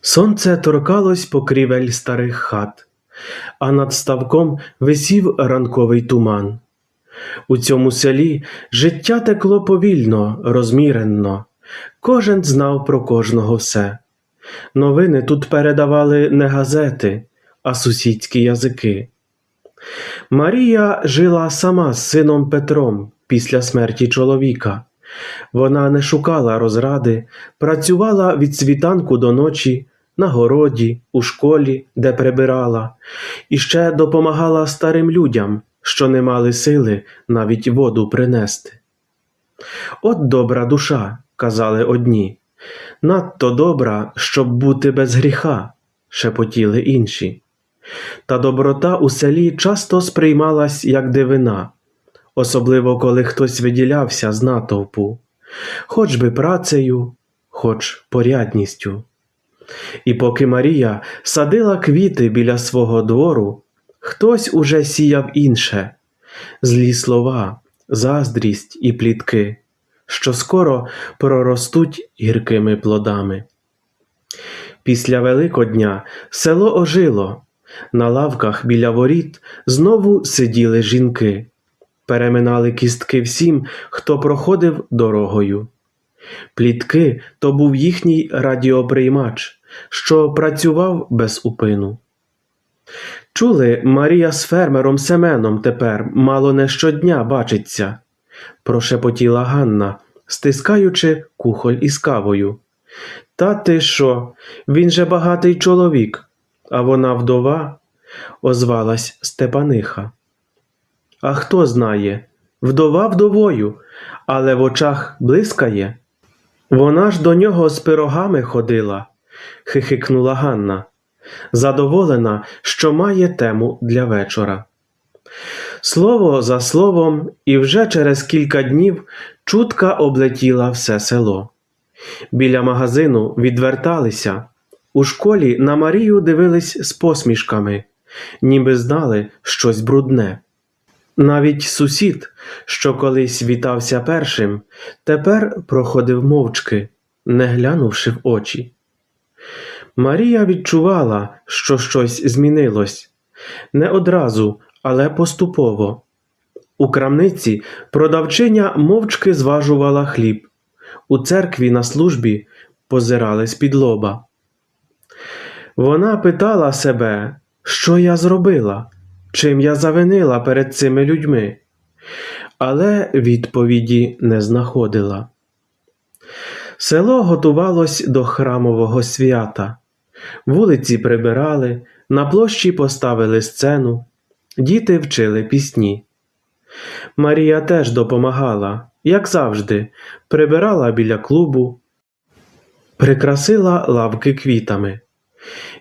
Сонце торкалось покрівель старих хат, а над ставком висів ранковий туман. У цьому селі життя текло повільно, розміренно, кожен знав про кожного все. Новини тут передавали не газети, а сусідські язики. Марія жила сама з сином Петром після смерті чоловіка. Вона не шукала розради, працювала від світанку до ночі, на городі, у школі, де прибирала, і ще допомагала старим людям, що не мали сили навіть воду принести. От добра душа, казали одні, надто добра, щоб бути без гріха, шепотіли інші. Та доброта у селі часто сприймалась як дивина, особливо коли хтось виділявся з натовпу, хоч би працею, хоч порядністю. І поки Марія садила квіти біля свого двору, хтось уже сіяв інше злі слова, заздрість і плітки, що скоро проростуть гіркими плодами. Після Великодня село ожило, на лавках біля воріт знову сиділи жінки, переминали кістки всім, хто проходив дорогою. Плітки то був їхній радіоприймач, що працював без упину. Чули, Марія з фермером Семеном тепер мало не щодня бачиться, прошепотіла Ганна, стискаючи кухоль із кавою. Та ти що? Він же багатий чоловік, а вона вдова, озвалась Степаниха. А хто знає, вдова вдовою, але в очах блискає. Вона ж до нього з пирогами ходила, хихикнула Ганна, задоволена, що має тему для вечора. Слово за словом, і вже через кілька днів чутка облетіла все село. Біля магазину відверталися. У школі на Марію дивились з посмішками, ніби знали щось брудне. Навіть сусід, що колись вітався першим, тепер проходив мовчки, не глянувши в очі. Марія відчувала, що щось змінилось не одразу, але поступово. У крамниці продавчиня мовчки зважувала хліб, у церкві на службі позирали з-під лоба. Вона питала себе, що я зробила, чим я завинила перед цими людьми, але відповіді не знаходила. Село готувалось до храмового свята. Вулиці прибирали, на площі поставили сцену, діти вчили пісні. Марія теж допомагала, як завжди, прибирала біля клубу, прикрасила лавки квітами.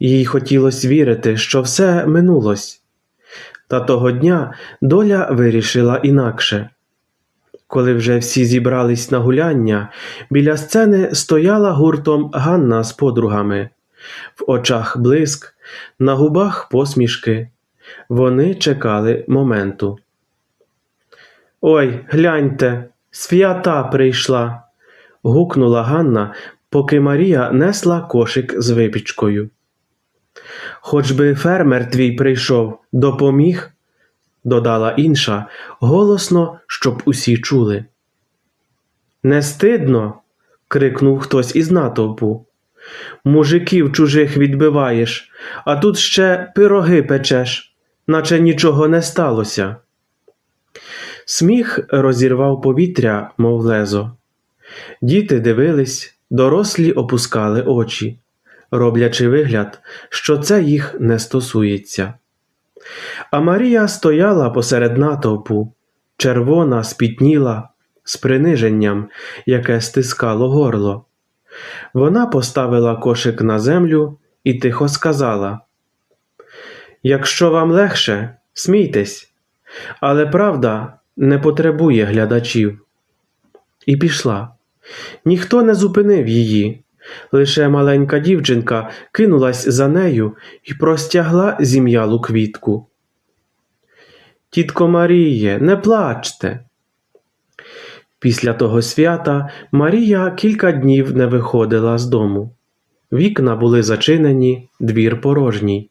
Їй хотілося вірити, що все минулось. Та того дня доля вирішила інакше. Коли вже всі зібрались на гуляння, біля сцени стояла гуртом Ганна з подругами, в очах блиск, на губах посмішки. Вони чекали моменту. Ой, гляньте, свята прийшла. гукнула Ганна, поки Марія несла кошик з випічкою. Хоч би фермер твій прийшов, допоміг, додала інша, голосно, щоб усі чули. Не стидно. крикнув хтось із натовпу. Мужиків чужих відбиваєш, а тут ще пироги печеш, наче нічого не сталося. Сміх розірвав повітря, мов лезо. Діти дивились, дорослі опускали очі, роблячи вигляд, що це їх не стосується. А Марія стояла посеред натовпу, червона, спітніла, з приниженням, яке стискало горло. Вона поставила кошик на землю і тихо сказала: Якщо вам легше, смійтесь, але правда не потребує глядачів. І пішла. Ніхто не зупинив її. Лише маленька дівчинка кинулась за нею і простягла зім'ялу квітку. Тітко Маріє, не плачте. Після того свята Марія кілька днів не виходила з дому. Вікна були зачинені, двір порожній.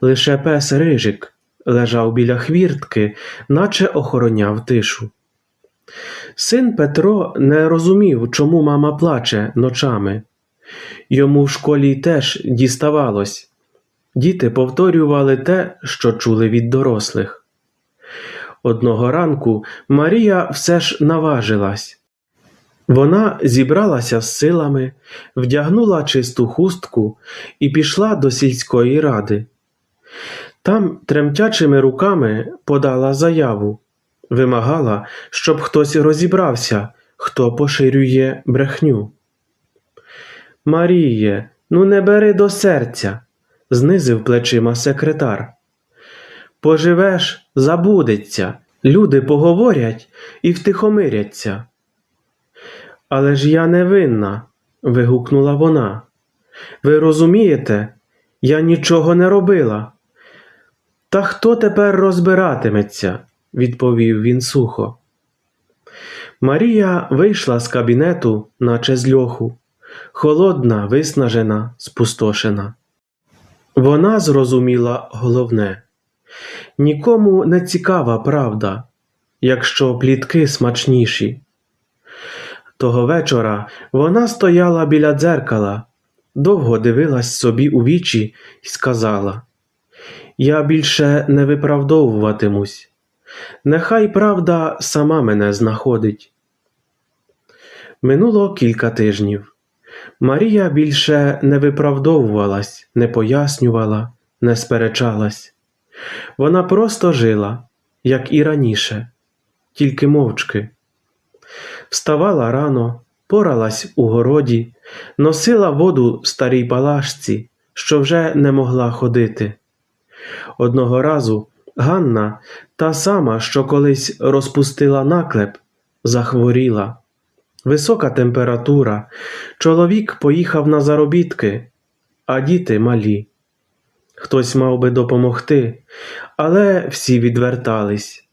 Лише пес Рижик лежав біля хвіртки, наче охороняв тишу. Син Петро не розумів, чому мама плаче ночами. Йому в школі теж діставалось. Діти повторювали те, що чули від дорослих. Одного ранку Марія все ж наважилась. Вона зібралася з силами, вдягнула чисту хустку і пішла до сільської ради. Там тремтячими руками подала заяву, вимагала, щоб хтось розібрався, хто поширює брехню. Маріє, ну не бери до серця, знизив плечима секретар. Поживеш, забудеться, люди поговорять і втихомиряться. Але ж я не винна, вигукнула вона. Ви розумієте, я нічого не робила. Та хто тепер розбиратиметься? відповів він сухо. Марія вийшла з кабінету, наче з льоху, холодна, виснажена, спустошена. Вона зрозуміла головне нікому не цікава правда, якщо плітки смачніші. Того вечора вона стояла біля дзеркала, довго дивилась собі у вічі і сказала: Я більше не виправдовуватимусь. Нехай правда сама мене знаходить. Минуло кілька тижнів. Марія більше не виправдовувалась, не пояснювала, не сперечалась. Вона просто жила, як і раніше, тільки мовчки. Вставала рано, поралась у городі, носила воду старій палашці, що вже не могла ходити. Одного разу Ганна, та сама, що колись розпустила наклеп, захворіла. Висока температура, чоловік поїхав на заробітки, а діти малі. Хтось мав би допомогти, але всі відвертались.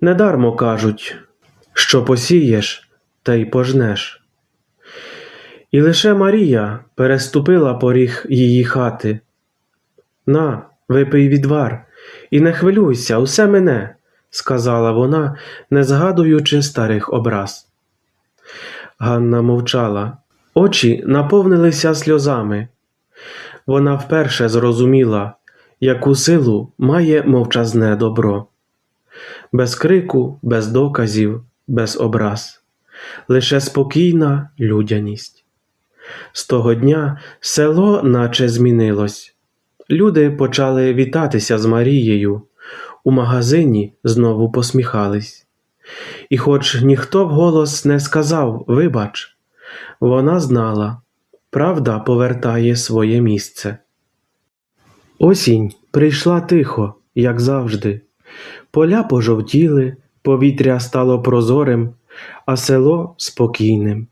Недармо кажуть, що посієш, та й пожнеш. І лише Марія переступила поріг її хати. На, випий відвар, і не хвилюйся, усе мене, сказала вона, не згадуючи старих образ. Ганна мовчала, очі наповнилися сльозами. Вона вперше зрозуміла, яку силу має мовчазне добро. Без крику, без доказів, без образ, лише спокійна людяність. З того дня село наче змінилось. Люди почали вітатися з Марією, у магазині знову посміхались. І, хоч ніхто вголос не сказав Вибач, вона знала, правда повертає своє місце. Осінь прийшла тихо, як завжди. Поля пожовтіли, повітря стало прозорим, а село спокійним.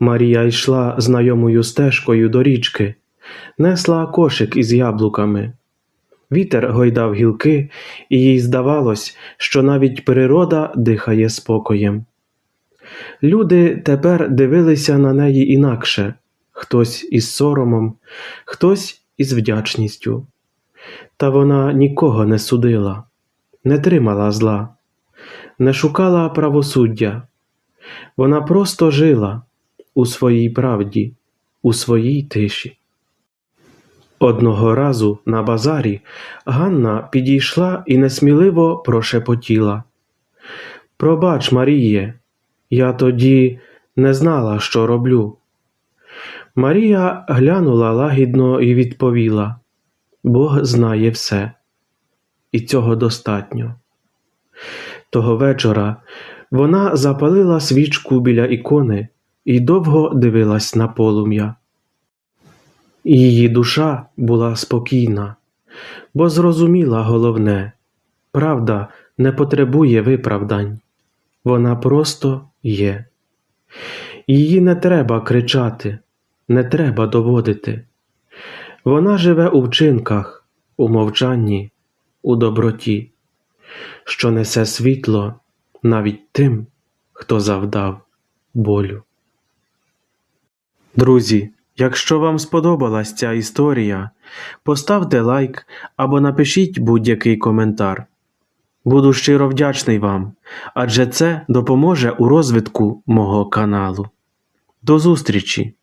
Марія йшла знайомою стежкою до річки, несла кошик із яблуками. Вітер гойдав гілки, і їй здавалось, що навіть природа дихає спокоєм. Люди тепер дивилися на неї інакше хтось із соромом, хтось із вдячністю. Та вона нікого не судила, не тримала зла, не шукала правосуддя. Вона просто жила у своїй правді, у своїй тиші. Одного разу на базарі Ганна підійшла і несміливо прошепотіла. Пробач, Маріє, я тоді не знала, що роблю. Марія глянула лагідно і відповіла Бог знає все, і цього достатньо. Того вечора вона запалила свічку біля ікони і довго дивилась на полум'я. Її душа була спокійна, бо зрозуміла головне правда не потребує виправдань, вона просто є. Її не треба кричати, не треба доводити. Вона живе у вчинках, у мовчанні, у доброті, що несе світло навіть тим, хто завдав болю. Друзі, якщо вам сподобалась ця історія, поставте лайк або напишіть будь-який коментар. Буду щиро вдячний вам, адже це допоможе у розвитку мого каналу. До зустрічі!